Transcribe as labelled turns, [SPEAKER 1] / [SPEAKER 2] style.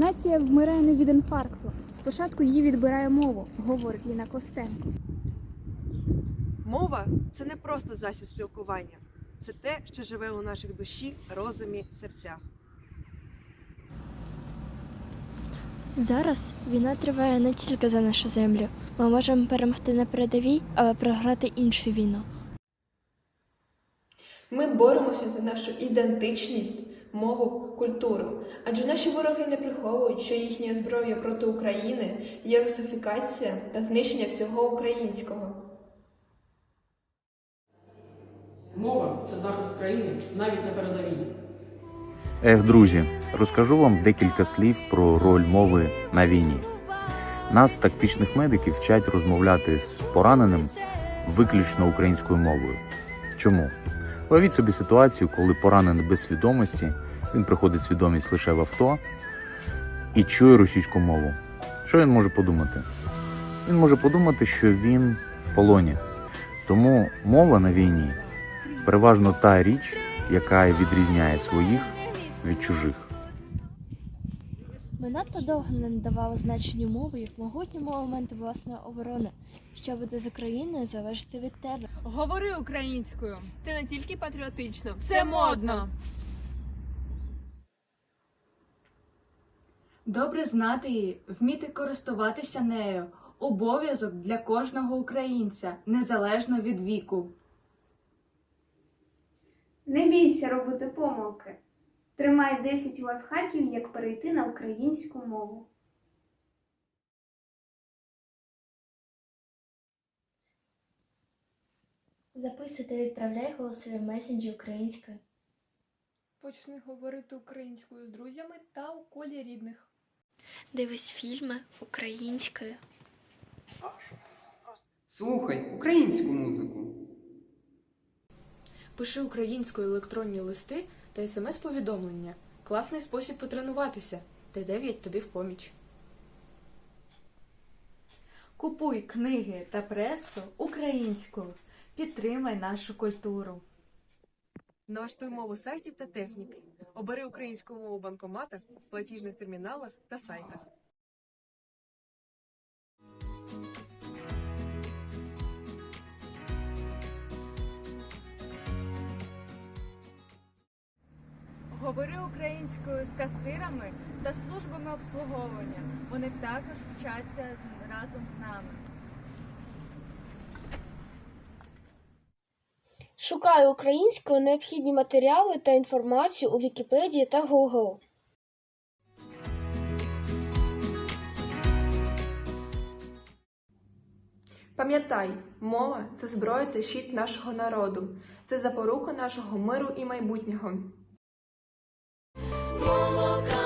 [SPEAKER 1] Нація вмирає не від інфаркту. Спочатку її відбирає мову, говорить Ліна Костенко.
[SPEAKER 2] Мова це не просто засіб спілкування, це те, що живе у наших душі, розумі, серцях.
[SPEAKER 3] Зараз війна триває не тільки за нашу землю. Ми можемо перемогти на передовій, але програти іншу війну.
[SPEAKER 4] Ми боремося за нашу ідентичність, мову, культуру. Адже наші вороги не приховують, що їхня зброя проти України є русифікація та знищення всього українського.
[SPEAKER 5] Мова це захист країни навіть на передовій.
[SPEAKER 6] Ех, друзі, розкажу вам декілька слів про роль мови на війні. Нас, тактичних медиків, вчать розмовляти з пораненим виключно українською мовою. Чому? Уявіть собі ситуацію, коли поранений без свідомості, він приходить свідомість лише в авто і чує російську мову. Що він може подумати? Він може подумати, що він в полоні. Тому мова на війні переважно та річ, яка відрізняє своїх від чужих.
[SPEAKER 3] Ми надто довго не надавали значенню мови як могутньому елементу власної оборони. Що буде з Україною, залежить від тебе.
[SPEAKER 7] Говори українською.
[SPEAKER 4] Це не тільки патріотично,
[SPEAKER 7] Це модно.
[SPEAKER 8] Добре знати її, вміти користуватися нею обов'язок для кожного українця, незалежно від віку.
[SPEAKER 1] Не бійся робити помилки. Тримай 10 лайфхаків, як перейти на українську мову.
[SPEAKER 3] Записуй та відправляй голосові месенджі українською.
[SPEAKER 7] Почни говорити українською з друзями та у колі рідних.
[SPEAKER 3] Дивись фільми українською.
[SPEAKER 9] Слухай українську музику.
[SPEAKER 10] Пиши українською електронні листи та смс-повідомлення. Класний спосіб потренуватися. Т9 тобі в поміч.
[SPEAKER 8] Купуй книги та пресу українською. Підтримай нашу культуру.
[SPEAKER 2] Налаштуй мову сайтів та техніки. Обери українську мову в банкоматах, платіжних терміналах та сайтах.
[SPEAKER 7] Говори українською з касирами та службами обслуговування. Вони також вчаться разом з нами.
[SPEAKER 3] Шукай українською необхідні матеріали та інформацію у Вікіпедії та Google.
[SPEAKER 4] Пам'ятай, мова це зброя та щит нашого народу, це запорука нашого миру і майбутнього.
[SPEAKER 3] Мова